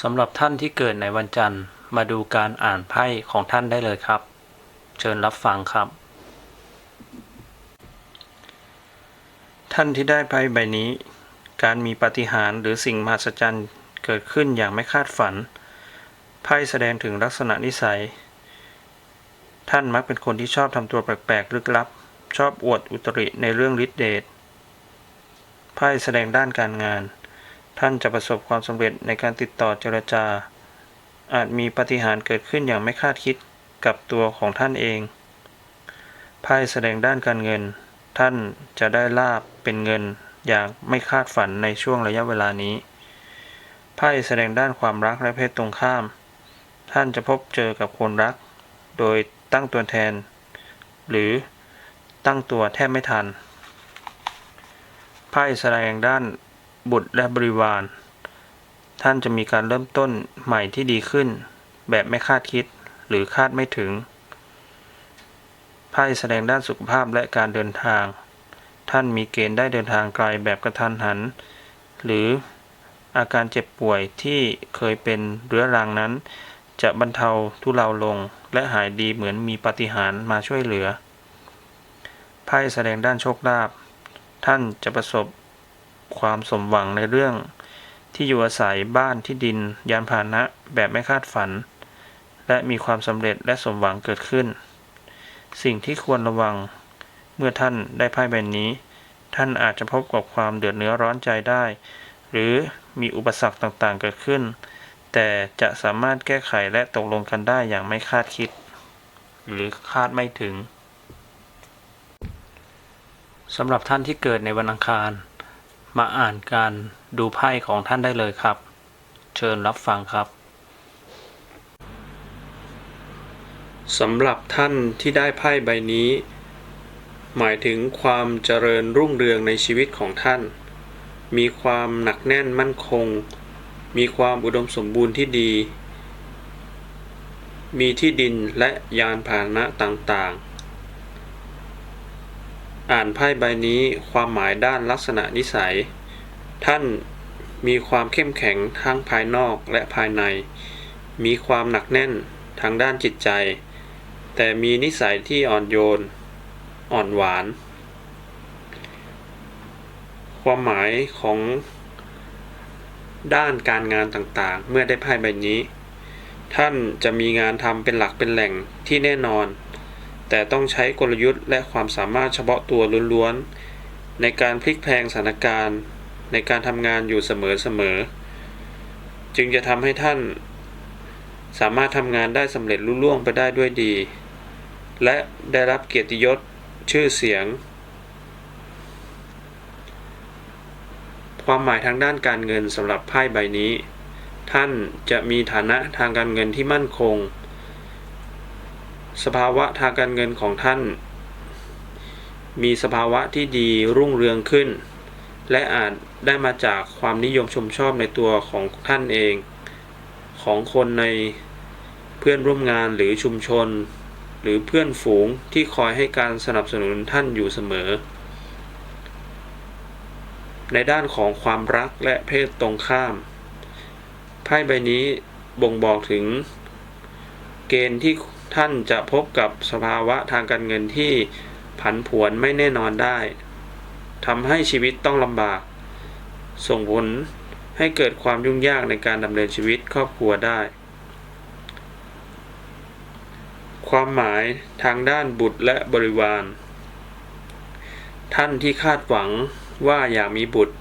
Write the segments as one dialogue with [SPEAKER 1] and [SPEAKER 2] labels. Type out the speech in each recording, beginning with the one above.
[SPEAKER 1] สำหรับท่านที่เกิดในวันจันทร์ มาดูการอ่านไพ่ของท่านได้เลยครับ เชิญรับฟังครับ ท่านที่ได้ไพ่ใบนี้ การมีปาฏิหาริย์หรือสิ่งมหัศจรรย์เกิดขึ้นอย่างไม่คาดฝัน ไพ่แสดงถึงลักษณะนิสัย ท่านมักเป็นคนที่ชอบทำตัวแปลกๆลึกลับ ชอบอวดอุตริในเรื่องฤทธิเดชไพ่แสดงด้านการงาน ท่านจะประสบความสำเร็จในการติดต่อเจรจา อาจมีปาฏิหาริย์เกิดขึ้นอย่างไม่คาดคิดกับตัวของท่านเองไพ่แสดงด้านการเงิน ท่านจะได้ลาบเป็นเงินอย่างไม่คาดฝันในช่วงระยะเวลานี้ไพ่แสดงด้านความรักและเพศตรงข้าม ท่านจะพบเจอกับคนรัก โดยตั้งตัวแทน หรือตั้งตัวแทบไม่ทันไพ่แสดงด้าน บุตรและบริวาร ท่านจะมีการเริ่มต้นใหม่ที่ดีขึ้น แบบไม่คาดคิดหรือคาดไม่ถึงไพ่แสดงด้านสุขภาพและการเดินทาง ท่านมีเกณฑ์ได้เดินทางไกลแบบกระทันหัน หรืออาการเจ็บป่วยที่เคยเป็นเรื้อรังนั้น จะบรรเทาทุเลาลง และหายดีเหมือนมีปาฏิหาริย์มาช่วยเหลือไพ่แสดงด้านโชคลาภท่านจะประสบ ความสมหวังในเรื่อง ที่อยู่อาศัยบ้านที่ดิน ยานพาหนะแบบไม่คาดฝัน และมีความสำเร็จและสมหวังเกิดขึ้น สิ่งที่ควรระวัง เมื่อท่านได้ไพ่ใบนี้ ท่านอาจจะพบกับความเดือดเนื้อร้อนใจได้ หรือมีอุปสรรคต่างๆเกิดขึ้น แต่จะสามารถแก้ไขและตกลงกันได้อย่างไม่คาดคิด หรือคาดไม่ถึงสำหรับท่านที่เกิดในวันอังคาร มาอ่านการดูไพ่ของท่านได้เลยครับ เชิญรับฟังครับสำหรับท่านที่ได้ไพ่ใบนี้ หมายถึงความเจริญรุ่งเรืองในชีวิตของท่าน มีความหนักแน่นมั่นคง มีความอุดมสมบูรณ์ที่ดี มีที่ดินและยานพาหนะต่างๆ อ่านไพ่ใบนี้ความหมายด้านลักษณะนิสัย ท่านมีความเข้มแข็งทั้งภายนอกและภายใน มีความหนักแน่นทางด้านจิตใจ แต่มีนิสัยที่อ่อนโยน อ่อนหวาน ความหมายของด้านการงานต่างๆ เมื่อได้ไพ่ใบนี้ ท่านจะมีงานทำเป็นหลักเป็นแหล่งที่แน่นอน แต่ต้องใช้กลยุทธ์และความสามารถเฉพาะตัวล้วนๆ ในการพลิกแพลงสถานการณ์ ในการทำงานอยู่เสมอๆ จึงจะทำให้ท่าน สามารถทำงานได้สำเร็จลุล่วงไปได้ด้วยดี และได้รับเกียรติยศชื่อเสียง ความหมายทางด้านการเงินสำหรับไพ่ใบนี้ ท่านจะมีฐานะทางการเงินที่มั่นคง สภาวะทางการเงินของท่าน มีสภาวะที่ดีรุ่งเรืองขึ้น และอาจได้มาจากความนิยมชมชอบในตัวของท่านเอง ของคนในเพื่อนร่วมงานหรือชุมชน หรือเพื่อนฝูงที่คอยให้การสนับสนุนท่านอยู่เสมอ ในด้านของความรักและเพศตรงข้าม ไพ่ใบนี้บ่งบอกถึงเกณฑ์ที่ ท่านจะพบกับสภาวะทางการเงินที่ผันผวนไม่แน่นอนได้ทำให้ชีวิตต้องลำบาก ส่งผลให้เกิดความยุ่งยากในการดำเนินชีวิตครอบครัวได้ ความหมายทางด้านบุตรและบริวาร ท่านที่คาดหวังว่าอยากมีบุตร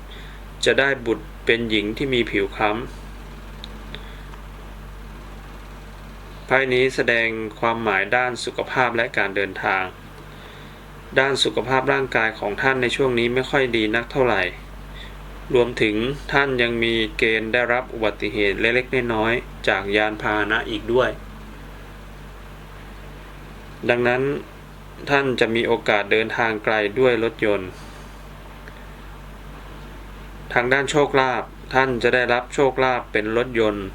[SPEAKER 1] จะได้บุตรเป็นหญิงที่มีผิวคล้ำ พ่นี้แสดงความหมายด้านสุขภาพและการเดินทาง ด้านสุขภาพร่างกายของท่านในช่วงนี้ไม่ค่อยดีนักเท่าไหร่ รวมถึงท่านยังมีเกณฑ์ได้รับอุบัติเหตุเล็กๆน้อยๆจากยานพาหนะอีกด้วย ดังนั้นท่านจะมีโอกาสเดินทางไกลด้วยรถยนต์ ทางด้านโชคลาภท่านจะได้รับโชคลาภเป็นรถยนต์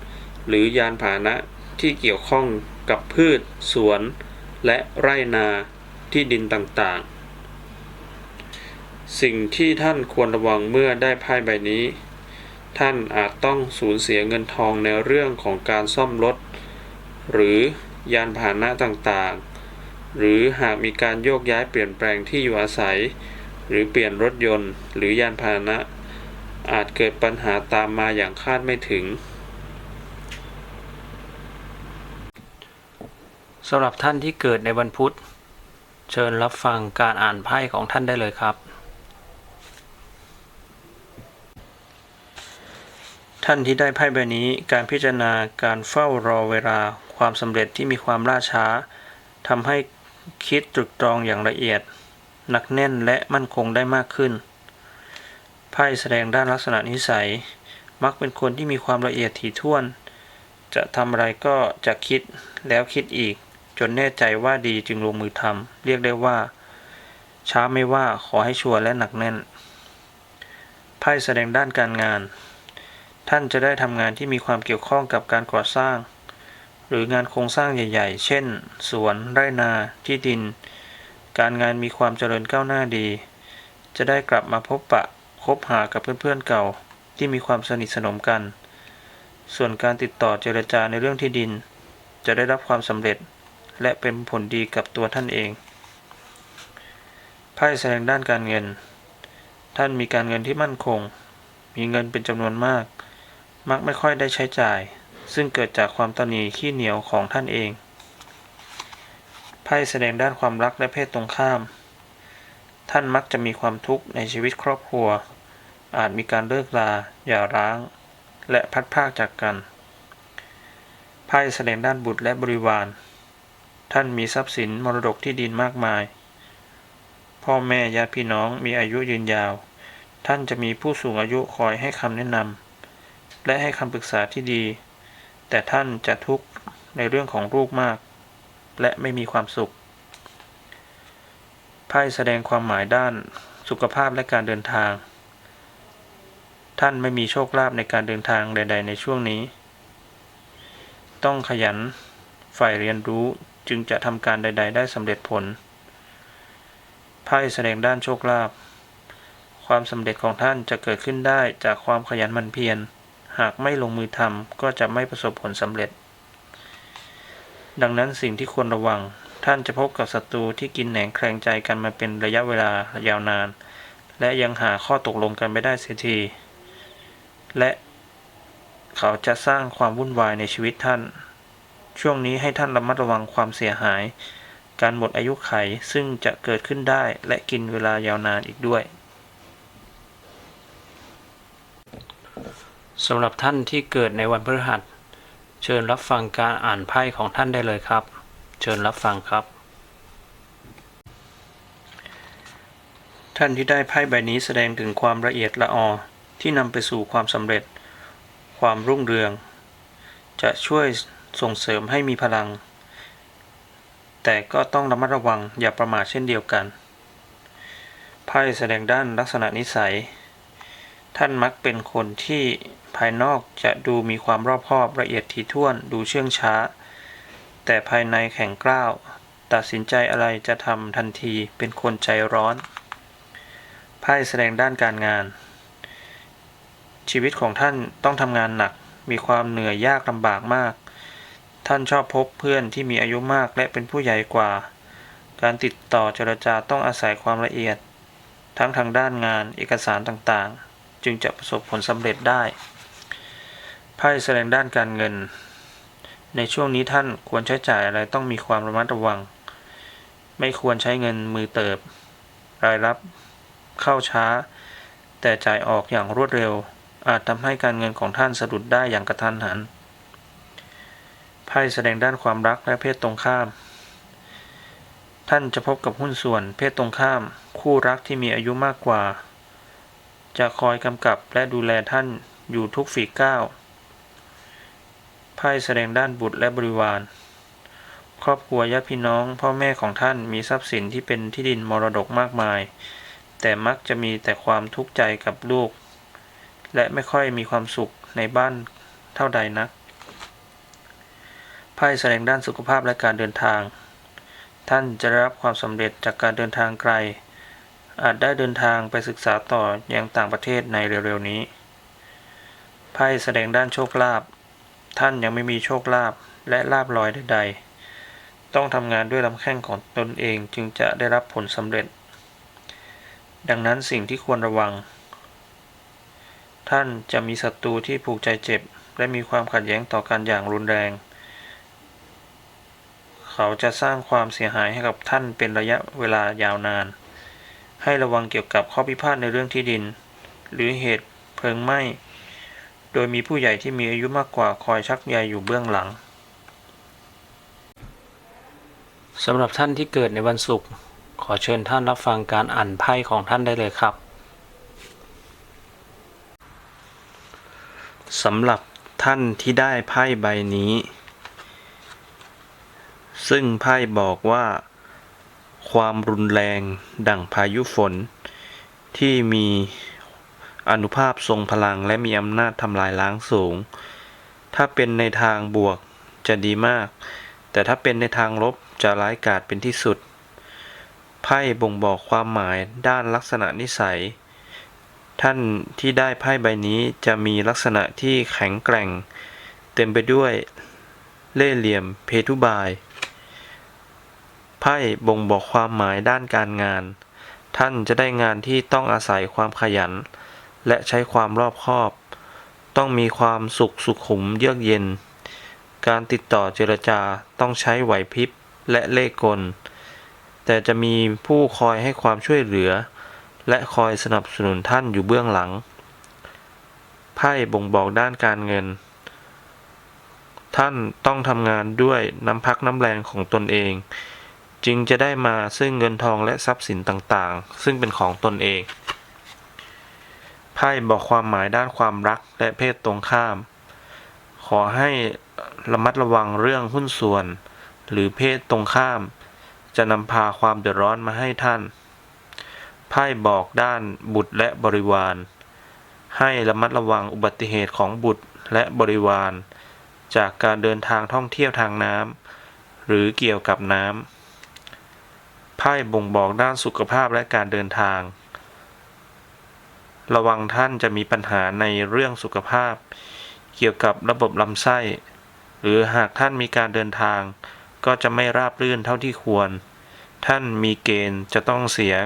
[SPEAKER 1] หรือยานพาหนะ ที่เกี่ยวข้องกับพืช สวน และไร่นาที่ดินต่างๆ สิ่งที่ท่านควรระวังเมื่อได้ไพ่ใบนี้ ท่านอาจต้องสูญเสียเงินทองในเรื่องของการซ่อมรถ หรือยานพาหนะต่างๆ หรือหากมีการโยกย้ายเปลี่ยนแปลงที่อยู่อาศัย หรือเปลี่ยนรถยนต์ หรือยานพาหนะ อาจเกิดปัญหาตามมาอย่างคาดไม่ถึง สำหรับท่านที่เกิดในวันพุธ เชิญรับฟังการอ่านไพ่ของท่านได้เลยครับ ท่านที่ได้ไพ่ใบนี้การพิจารณาการเฝ้ารอเวลาความสำเร็จที่มีความล่าช้าทำให้คิดตรึกตรองอย่างละเอียดหนักแน่นและมั่นคงได้มากขึ้น ไพ่แสดงด้านลักษณะนิสัย มักเป็นคนที่มีความละเอียดถี่ถ้วน จะทำอะไรก็จะคิดแล้วคิดอีก จนแน่ใจว่าดีจึงลงมือทำเรียกได้ว่า ช้าไม่ว่าขอให้ชัวร์และหนักแน่นไพ่แสดงด้านการงาน ท่านจะได้ทำงานที่มีความเกี่ยวข้องกับการก่อสร้าง หรืองานโครงสร้างใหญ่ ๆ เช่น สวนไร่นาที่ดิน การงานมีความเจริญก้าวหน้าดี จะได้กลับมาพบปะคบหากับเพื่อนๆเก่าที่มีความสนิทสนมกัน ส่วนการติดต่อเจรจาในเรื่องที่ดิน จะได้รับความสำเร็จ และเป็นผลดีกับตัวท่านเอง ไพ่แสดงด้านการเงิน ท่านมีการเงินที่มั่นคง มีเงินเป็นจำนวนมาก มักไม่ค่อยได้ใช้จ่าย ซึ่งเกิดจากความตนีขี้เหนียวของท่านเอง ไพ่แสดงด้านความรักและเพศตรงข้าม ท่านมักจะมีความทุกข์ในชีวิตครอบครัว อาจมีการเลิกลาหย่าร้าง และพัดพากจากกันไพ่แสดงด้านบุตรและบริวาร ท่านมีทรัพย์สินมรดกที่ดินมากมาย พ่อแม่ญาติพี่น้องมีอายุยืนยาว ท่านจะมีผู้สูงอายุคอยให้คำแนะนำและให้คำปรึกษาที่ดี แต่ท่านจะทุกข์ในเรื่องของลูกมาก และไม่มีความสุข ไพ่แสดงความหมายด้านสุขภาพและการเดินทาง ท่านไม่มีโชคลาภในการเดินทางใด ๆ ในช่วงนี้ ต้องขยันใฝ่เรียนรู้ จึงจะทำการใด ๆ ได้สำเร็จผลไพ่แสดงด้านโชคลาภความสำเร็จของท่านจะเกิดขึ้นได้จากความขยันหมั่นเพียร หากไม่ลงมือทำก็จะไม่ประสบผลสำเร็จ ดังนั้นสิ่งที่ควรระวัง ท่านจะพบกับศัตรูที่กินแหนงแคลงใจกันมาเป็นระยะเวลายาวนาน และยังหาข้อตกลงกันไม่ได้เสียที และเขาจะสร้างความวุ่นวายในชีวิตท่าน ช่วงนี้ให้ท่านระมัดระวังความเสียหาย การหมดอายุไขซึ่งจะเกิดขึ้นได้และกินเวลายาวนานอีกด้วยสำหรับท่านที่เกิดในวันพฤหัส เชิญรับฟังการอ่านไพ่ของท่านได้เลยครับ เชิญรับฟังครับ ท่านที่ได้ไพ่ใบนี้แสดงถึงความละเอียดละออที่นำไปสู่ความสำเร็จ ความรุ่งเรือง จะช่วย ส่งเสริมให้มีพลัง แต่ก็ต้องระมัดระวังอย่าประมาทเช่นเดียวกันไพ่แสดงด้านลักษณะนิสัย ท่านมักเป็นคนที่ภายนอกจะดูมีความรอบคอบละเอียดถี่ถ้วนดูเชื่องช้า แต่ภายในแข็งกร้าวตัดสินใจอะไรจะทำทันทีเป็นคนใจร้อนไพ่แสดงด้านการงาน ชีวิตของท่านต้องทำงานหนักมีความเหนื่อยยากลำบากมาก ท่านชอบพบเพื่อนที่มีอายุมากและเป็นผู้ใหญ่กว่า การติดต่อเจรจาต้องอาศัยความละเอียด ทั้งทางด้านงานเอกสารต่างๆ จึงจะประสบผลสำเร็จได้ ไพ่แสดงด้านการเงิน ในช่วงนี้ท่านควรใช้จ่ายอะไรต้องมีความระมัดระวัง ไม่ควรใช้เงินมือเติบ รายรับเข้าช้า แต่จ่ายออกอย่างรวดเร็ว อาจทำให้การเงินของท่านสะดุดได้อย่างกระทันหัน ไพ่แสดงด้านความรักและเพศตรงข้าม ท่านจะพบกับหุ้นส่วน เพศตรงข้าม คู่รักที่มีอายุมากกว่า จะคอยกำกับและดูแลท่านอยู่ทุกฝีก้าวไพ่แสดงด้านบุตรและบริวาร ครอบครัวญาติพี่น้อง พ่อแม่ของท่านมีทรัพย์สินที่เป็นที่ดินมรดกมากมาย แต่มักจะมีแต่ความทุกข์ใจกับลูก และไม่ค่อยมีความสุขในบ้านเท่าใดนัก ไพ่แสดงด้านสุขภาพและการเดินทาง ท่านจะได้รับความสำเร็จจากการเดินทางไกล อาจได้เดินทางไปศึกษาต่อยังต่างประเทศในเร็วๆนี้ ไพ่แสดงด้านโชคลาภ ท่านยังไม่มีโชคลาภและลาบลอยใดๆ ต้องทำงานด้วยลำแข้งของตนเองจึงจะได้รับผลสำเร็จ ดังนั้นสิ่งที่ควรระวัง ท่านจะมีศัตรูที่ผูกใจเจ็บ และมีความขัดแย้งต่อกันอย่างรุนแรง เขาจะสร้างความเสียหายให้กับท่านเป็นระยะเวลายาวนาน ให้ระวังเกี่ยวกับข้อพิพาทในเรื่องที่ดิน หรือเหตุเพลิงไหม้ โดยมีผู้ใหญ่ที่มีอายุมากกว่าคอยชักใยอยู่เบื้องหลังสำหรับท่านที่เกิดในวันศุกร์ขอเชิญท่านรับฟังการอ่านไพ่ของท่านได้เลยครับสำหรับท่านที่ได้ไพ่ใบนี้ ซึ่งไพ่บอกว่า ความรุนแรงดั่งพายุฝน ที่มีอนุภาพทรงพลังและมีอำนาจทำลายล้างสูง ถ้าเป็นในทางบวกจะดีมาก แต่ถ้าเป็นในทางลบจะร้ายกาจเป็นที่สุด ไพ่บ่งบอกความหมายด้านลักษณะนิสัย ท่านที่ได้ไพ่ใบนี้จะมีลักษณะที่แข็งแกร่ง เต็มไปด้วยเล่ห์เหลี่ยมเพทุบาย ไพ่บ่งบอกความหมายด้านการงาน ท่านจะได้งานที่ต้องอาศัยความขยัน และใช้ความรอบคอบ ต้องมีความสุขสุขุมเยือกเย็น การติดต่อเจรจาต้องใช้ไหวพริบและเล่ห์กล แต่จะมีผู้คอยให้ความช่วยเหลือ และคอยสนับสนุนท่านอยู่เบื้องหลัง ไพ่บ่งบอกด้านการเงิน ท่านต้องทำงานด้วยน้ำพักน้ำแรงของตนเอง จึงจะได้มาซึ่งเงินทองและทรัพย์สินต่างๆ ซึ่งเป็นของตนเอง ไพ่บอกความหมายด้านความรักและเพศตรงข้าม ขอให้ระมัดระวังเรื่องหุ้นส่วน หรือเพศตรงข้าม จะนำพาความเดือดร้อนมาให้ท่าน ไพ่บอกด้านบุตรและบริวาร ให้ระมัดระวังอุบัติเหตุของบุตรและบริวาร จากการเดินทางท่องเที่ยวทางน้ำหรือเกี่ยวกับน้ำ ไพ่บ่งบอกด้านสุขภาพและการเดินทาง ระวังท่านจะมีปัญหาในเรื่องสุขภาพ เกี่ยวกับระบบลำไส้ หรือหากท่านมีการเดินทาง ก็จะไม่ราบรื่นเท่าที่ควร ท่านมีเกณฑ์จะต้องเสีย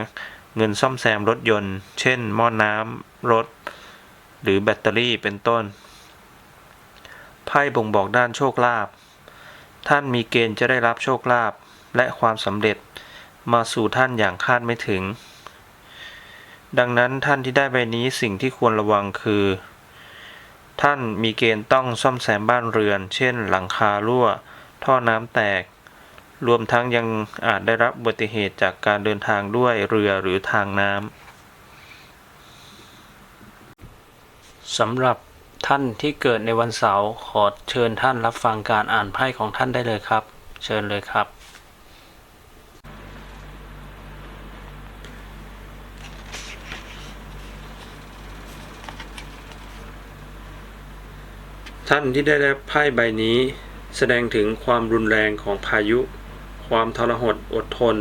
[SPEAKER 1] เงินซ่อมแซมรถยนต์ เช่น หม้อน้ำรถ หรือแบตเตอรี่เป็นต้น ไพ่บ่งบอกด้านโชคลาภ ท่านมีเกณฑ์จะได้รับโชคลาภและความสำเร็จ มาสู่ท่านอย่างคาดไม่ถึง ดังนั้นท่านที่ได้ใบนี้สิ่งที่ควรระวังคือ ท่านมีเกณฑ์ต้องซ่อมแซมบ้านเรือน เช่น หลังคารั่ว ท่อน้ำแตก รวมทั้งยังอาจได้รับอุบัติเหตุจากการเดินทางด้วยเรือหรือทางน้ำสำหรับท่านที่เกิดในวันเสาร์ขอเชิญท่านรับฟังการอ่านไพ่ของท่านได้เลยครับ เชิญเลยครับ ท่านที่ได้รับไพ่ใบนี้ แสดงถึงความรุนแรงของพายุ ความทรหดอดทน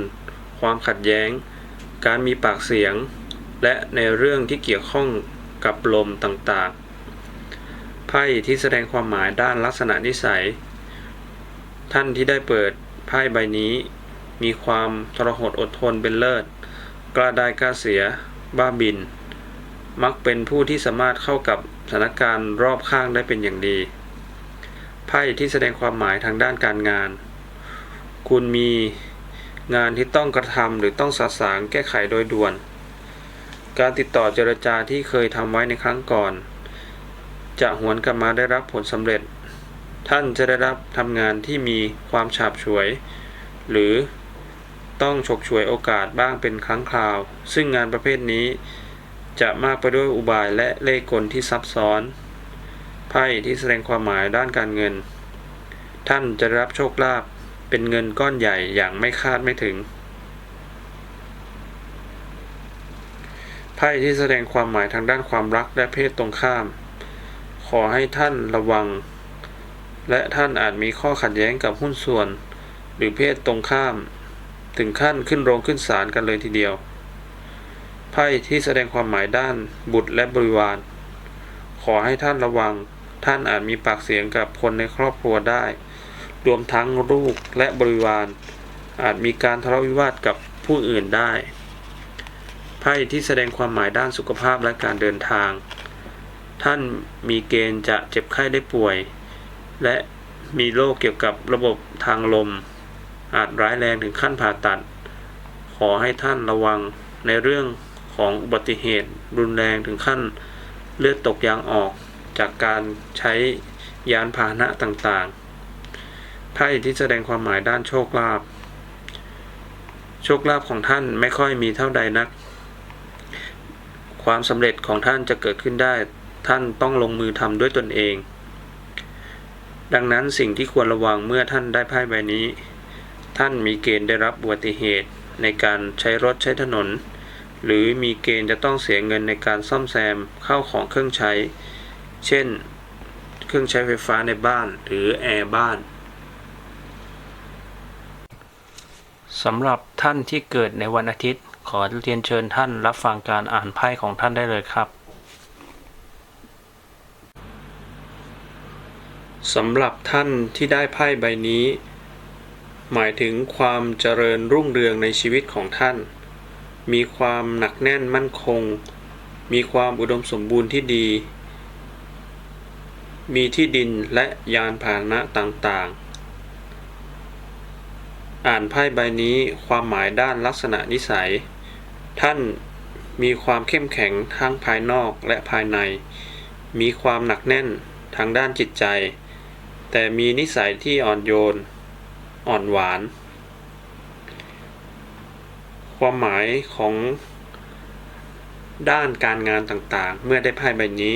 [SPEAKER 1] ความขัดแย้ง การมีปากเสียง และในเรื่องที่เกี่ยวข้องกับลมต่างๆ ไพ่ที่แสดงความหมายด้านลักษณะนิสัย ท่านที่ได้เปิดไพ่ใบนี้ มีความทรหดอดทนเป็นเลิศ กล้าได้กล้าเสีย บ้าบิน มักเป็นผู้ที่สามารถเข้ากับ สถานการณ์รอบข้างได้เป็นอย่างดี ไพ่ที่แสดงความหมายทางด้านการงาน คุณมีงานที่ต้องกระทำหรือต้องสะสางแก้ไขโดยด่วน การติดต่อเจรจาที่เคยทำไว้ในครั้งก่อน จะหวนกลับมาได้รับผลสำเร็จ ท่านจะได้รับทำงานที่มีความฉาบฉวย หรือต้องฉกฉวยโอกาสบ้างเป็นครั้งคราว ซึ่งงานประเภทนี้ จะมากไปด้วยอุบายและเล่กลที่ซับซ้อน ไพ่ที่แสดงความหมายด้านการเงิน ท่านจะรับโชคลาภเป็นเงินก้อนใหญ่อย่างไม่คาดไม่ถึง ไพ่ที่แสดงความหมายทางด้านความรักและเพศตรงข้าม ขอให้ท่านระวัง และท่านอาจมีข้อขัดแย้งกับหุ้นส่วน หรือเพศตรงข้าม ถึงขั้นขึ้นโรงขึ้นศาลกันเลยทีเดียว ไพ่ที่แสดงความหมายด้านบุตรและบริวาร ขอให้ท่านระวัง ท่านอาจมีปากเสียงกับคนในครอบครัวได้ รวมทั้งลูกและบริวาร อาจมีการทะเลาะวิวาทกับผู้อื่นได้ ไพ่ที่แสดงความหมายด้านสุขภาพและการเดินทาง ท่านมีเกณฑ์จะเจ็บไข้ได้ป่วย และมีโรคเกี่ยวกับระบบทางลม อาจร้ายแรงถึงขั้นผ่าตัด ขอให้ท่านระวังในเรื่อง ของอุบัติเหตุรุนแรงถึงขั้นเลือดตกยางออกจากการใช้ยานพาหนะต่างๆ ไพ่ที่แสดงความหมายด้านโชคลาภ โชคลาภของท่านไม่ค่อยมีเท่าใดนัก ความสำเร็จของท่านจะเกิดขึ้นได้ ท่านต้องลงมือทำด้วยตนเอง ดังนั้นสิ่งที่ควรระวังเมื่อท่านได้ไพ่ใบนี้ ท่านมีเกณฑ์ได้รับอุบัติเหตุในการใช้รถใช้ถนน หรือมีเกณฑ์จะต้องเสียเงินในการซ่อมแซมเข้าของเครื่องใช้ เช่น เครื่องใช้ไฟฟ้าในบ้านหรือแอร์บ้านสำหรับท่านที่เกิดในวันอาทิตย์ ขอเรียนเชิญท่านรับฟังการอ่านไพ่ของท่านได้เลยครับสำหรับท่านที่ได้ไพ่ใบนี้ หมายถึงความเจริญรุ่งเรืองในชีวิตของท่าน มีความหนักแน่นมั่นคง มีความอุดมสมบูรณ์ที่ดี มีที่ดินและยานพาหนะต่างๆ อ่านไพ่ใบนี้ความหมายด้านลักษณะนิสัย ท่านมีความเข้มแข็งทั้งภายนอกและภายใน มีความหนักแน่นทางด้านจิตใจ แต่มีนิสัยที่อ่อนโยน อ่อนหวาน ความหมายของด้านการงานต่างๆ เมื่อได้ไพ่ใบนี้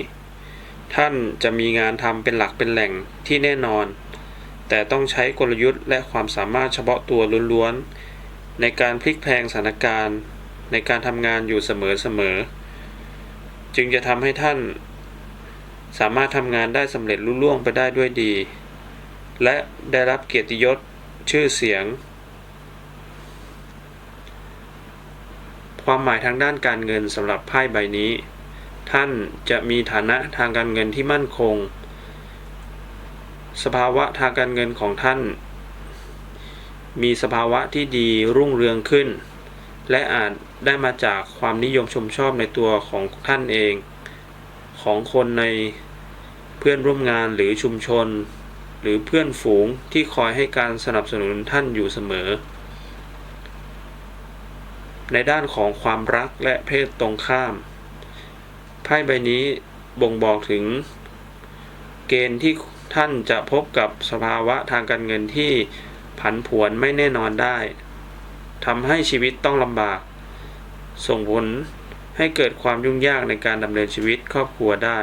[SPEAKER 1] ท่านจะมีงานทำเป็นหลักเป็นแหล่งที่แน่นอน แต่ต้องใช้กลยุทธ์และความสามารถเฉพาะตัวล้วนๆ ในการพลิกแพลงสถานการณ์ ในการทำงานอยู่เสมอๆ จึงจะทำให้ท่าน สามารถทำงานได้สำเร็จลุล่วงไปได้ด้วยดี และได้รับเกียรติยศชื่อเสียง ความหมายทางด้านการเงินสำหรับไพ่ใบนี้ ท่านจะมีฐานะทางการเงินที่มั่นคง สภาวะทางการเงินของท่าน มีสภาวะที่ดีรุ่งเรืองขึ้น และอาจได้มาจากความนิยมชมชอบในตัวของท่านเอง ของคนในเพื่อนร่วมงานหรือชุมชน หรือเพื่อนฝูงที่คอยให้การสนับสนุนท่านอยู่เสมอ ในด้านของความรักและเพศตรงข้าม ไพ่ใบนี้บ่งบอกถึง เกณฑ์ที่ท่านจะพบกับสภาวะทางการเงินที่ผันผวนไม่แน่นอนได้ทำให้ชีวิตต้องลำบาก ส่งผลให้เกิดความยุ่งยากในการดำเนินชีวิตครอบครัวได้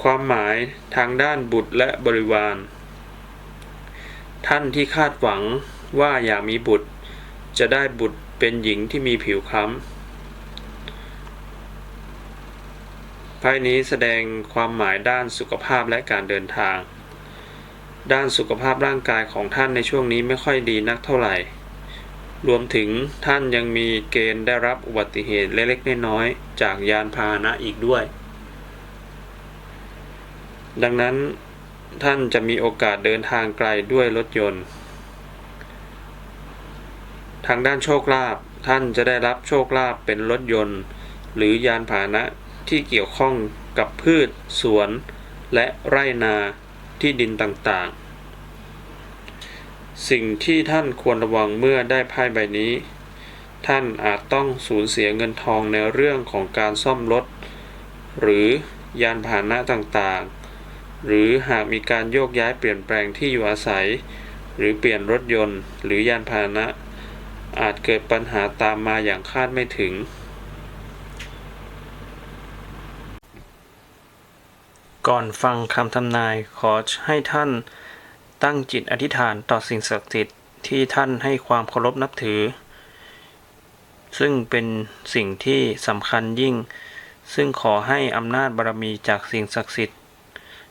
[SPEAKER 1] ความหมายทางด้านบุตรและบริวาร ท่านที่คาดหวัง ว่าอยากมีบุตร จะได้บุตรเป็นหญิงที่มีผิวคล้ำไพ่นี้แสดงความหมายด้านสุขภาพและการเดินทาง ด้านสุขภาพร่างกายของท่านในช่วงนี้ไม่ค่อยดีนักเท่าไหร่ รวมถึงท่านยังมีเกณฑ์ได้รับอุบัติเหตุเล็กๆน้อยๆจากยานพาหนะอีกด้วย ดังนั้นท่านจะมีโอกาสเดินทางไกลด้วยรถยนต์ ทางด้านโชคลาภท่านจะได้รับโชคลาภเป็นรถยนต์ หรือยานพาหนะที่เกี่ยวข้องกับพืช สวน และไร่นาที่ดินต่างๆ สิ่งที่ท่านควรระวังเมื่อได้ไพ่ใบนี้ ท่านอาจต้องสูญเสียเงินทองในเรื่องของการซ่อมรถ หรือยานพาหนะต่างๆ หรือหากมีการโยกย้ายเปลี่ยนแปลงที่อยู่อาศัย หรือเปลี่ยนรถยนต์ หรือยานพาหนะ อาจเกิดปัญหาตามมาอย่างคาดไม่ถึง ก่อนฟังคำทำนายขอให้ท่านตั้งจิตอธิษฐานต่อสิ่งศักดิ์สิทธิ์ที่ท่านให้ความเคารพนับถือ ซึ่งเป็นสิ่งที่สำคัญยิ่ง ซึ่งขอให้อำนาจบารมีจากสิ่งศักดิ์สิทธิ์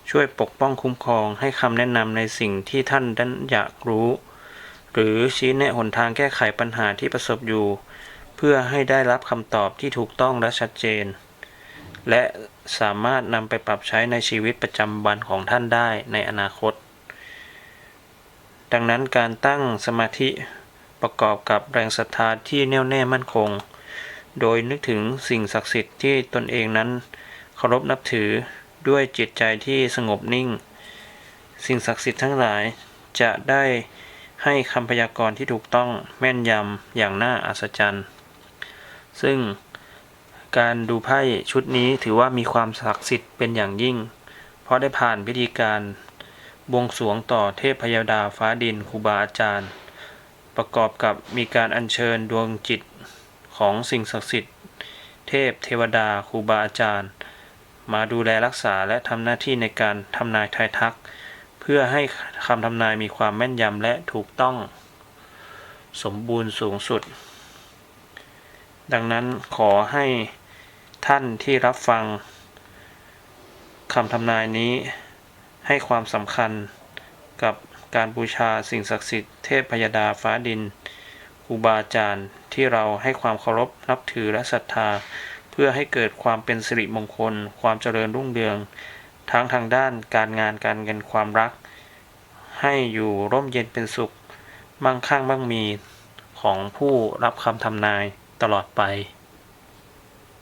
[SPEAKER 1] ช่วยปกป้องคุ้มครองให้คำแนะนำในสิ่งที่ท่านนั้นอยากรู้ หรือชี้แนะหนทางแก้ไขปัญหาที่ประสบอยู่ เพื่อให้ได้รับคำตอบที่ถูกต้องและชัดเจน และสามารถนำไปปรับใช้ในชีวิตประจำวันของท่านได้ในอนาคต ดังนั้นการตั้งสมาธิประกอบกับแรงศรัทธาที่แน่วแน่มั่นคง โดยนึกถึงสิ่งศักดิ์สิทธิ์ที่ตนเองนั้นเคารพนับถือด้วยจิตใจที่สงบนิ่ง สิ่งศักดิ์สิทธิ์ทั้งหลายจะได้ ให้คำพยากรณ์ที่ถูกต้องแม่นยำอย่างน่าอัศจรรย์ ซึ่งการดูไพ่ชุดนี้ถือว่ามีความศักดิ์สิทธิ์เป็นอย่างยิ่ง เพราะได้ผ่านพิธีการบวงสรวงต่อเทพพยดาฟ้าดินครูบาอาจารย์ ประกอบกับมีการอัญเชิญดวงจิตของสิ่งศักดิ์สิทธิ์ เทพเทวดาครูบาอาจารย์ มาดูแลรักษาและทำหน้าที่ในการทำนายทายทัก พื่อให้คำทำนายมีความแม่นยำและถูกต้อง สมบูรณ์สูงสุด ดังนั้นขอให้ท่านที่รับฟังคำทำนายนี้ให้ความสำคัญกับการบูชาสิ่งศักดิ์สิทธิ์เทพพยดาฟ้าดินครูบาอาจารย์ที่เราให้ความเคารพนับถือและศรัทธา เพื่อให้เกิดความเป็นสิริมงคล ความเจริญรุ่งเรือง ทั้งทางด้านการงานการเงินความรัก ให้อยู่ร่มเย็นเป็นสุข มั่งคั่งมั่งมีของผู้รับคำทำนายตลอดไป